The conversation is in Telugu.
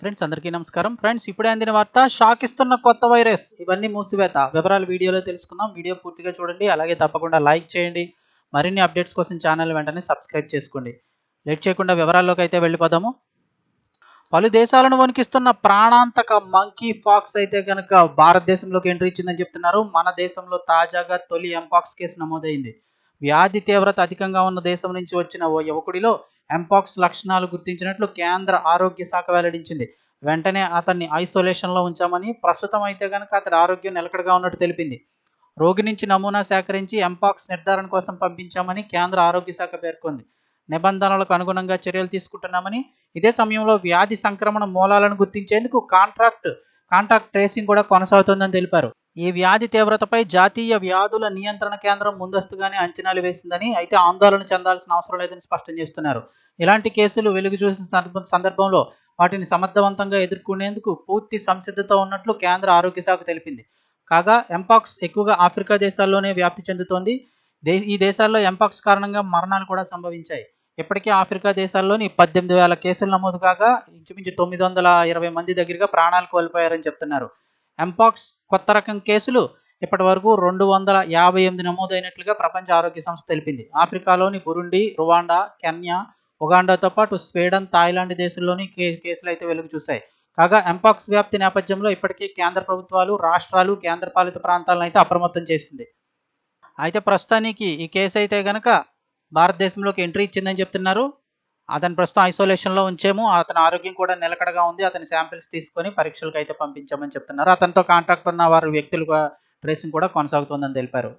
ఫ్రెండ్స్ అందరికీ నమస్కారం. ఫ్రెండ్స్ ఇప్పుడే అందిన వార్త షాక్ ఇస్తున్న కొత్త వైరస్. ఇవన్నీ మూసివేత. వివరాలు వీడియోలో తెలుసుకుందాం. వీడియో పూర్తిగా చూడండి. అలాగే తప్పకుండా లైక్ చేయండి. మరిన్ని అప్డేట్స్ కోసం ఛానల్ వెంటనే సబ్స్క్రైబ్ చేసుకోండి. లేట్ చేయకుండా వివరాల్లోకి అయితే వెళ్ళిపోదాము. పలు దేశాలను వణికిస్తున్న ప్రాణాంతక మంకీ ఫాక్స్ అయితే కనుక భారతదేశంలోకి ఎంట్రీ ఇచ్చిందని చెప్తున్నారు. మన దేశంలో తాజాగా తొలి ఎంపాక్స్ కేసు నమోదైంది. వ్యాధి తీవ్రత అధికంగా ఉన్న దేశం నుంచి వచ్చిన ఓ యువకుడిలో ఎంపాక్స్ లక్షణాలు గుర్తించినట్లు కేంద్ర ఆరోగ్య శాఖ వెల్లడించింది. వెంటనే అతన్ని ఐసోలేషన్లో ఉంచామని ప్రస్తుతం అయితే కనుక అతడి ఆరోగ్యం నిలకడగా ఉన్నట్టు తెలిపింది. రోగి నుంచి నమూనా సేకరించి ఎంపాక్స్ నిర్ధారణ కోసం పంపించామని కేంద్ర ఆరోగ్య శాఖ పేర్కొంది. నిబంధనలకు అనుగుణంగా చర్యలు తీసుకుంటున్నామని ఇదే సమయంలో వ్యాధి సంక్రమణ మూలాలను గుర్తించేందుకు కాంట్రాక్ట్ కాంటాక్ట్ ట్రేసింగ్ కూడా కొనసాగుతోందని తెలిపారు. ఈ వ్యాధి తీవ్రతపై జాతీయ వ్యాధుల నియంత్రణ కేంద్రం ముందస్తుగానే అంచనాలు వేసిందని అయితే ఆందోళన చెందాల్సిన అవసరం లేదని స్పష్టం చేస్తున్నారు. ఇలాంటి కేసులు వెలుగు చూసిన సందర్భంలో వాటిని సమర్థవంతంగా ఎదుర్కొనేందుకు పూర్తి సంసిద్ధత ఉన్నట్లు కేంద్ర ఆరోగ్య శాఖ తెలిపింది. కాగా ఎంపాక్స్ ఎక్కువగా ఆఫ్రికా దేశాల్లోనే వ్యాప్తి చెందుతోంది. ఈ దేశాల్లో ఎంపాక్స్ కారణంగా మరణాలు కూడా సంభవించాయి. ఇప్పటికే ఆఫ్రికా దేశాల్లోని పద్దెనిమిది వేల కేసులు నమోదు కాగా ఇంచుమించు తొమ్మిది వందల ఇరవై మంది దగ్గరగా ప్రాణాలు కోల్పోయారని చెప్తున్నారు. ఎంపాక్స్ కొత్త రకం కేసులు ఇప్పటి వరకు రెండు వందల యాభై ఎనిమిది నమోదైనట్లుగా ప్రపంచ ఆరోగ్య సంస్థ తెలిపింది. ఆఫ్రికాలోని బురుండి రువాండా కెన్యా ఉగాండాతో పాటు స్వీడన్ థాయిలాండ్ దేశాల్లోని కే కేసులు అయితే వెలుగు చూశాయి. కాగా ఎంపాక్స్ వ్యాప్తి నేపథ్యంలో ఇప్పటికే కేంద్ర ప్రభుత్వాలు రాష్ట్రాలు కేంద్రపాలిత ప్రాంతాలను అయితే అప్రమత్తం చేసింది. అయితే ప్రస్తుతానికి ఈ కేసు అయితే గనక భారతదేశంలోకి ఎంట్రీ ఇచ్చిందని చెప్తున్నారు. అతను ప్రస్తుతం ఐసోలేషన్లో ఉంచాము అతని ఆరోగ్యం కూడా నిలకడగా ఉంది అతని శాంపిల్స్ తీసుకొని పరీక్షలకు అయితే పంపించామని చెప్తున్నారు. అతనితో కాంటాక్ట్ ఉన్న వారి వ్యక్తులు ట్రేసింగ్ కూడా కొనసాగుతోందని తెలిపారు.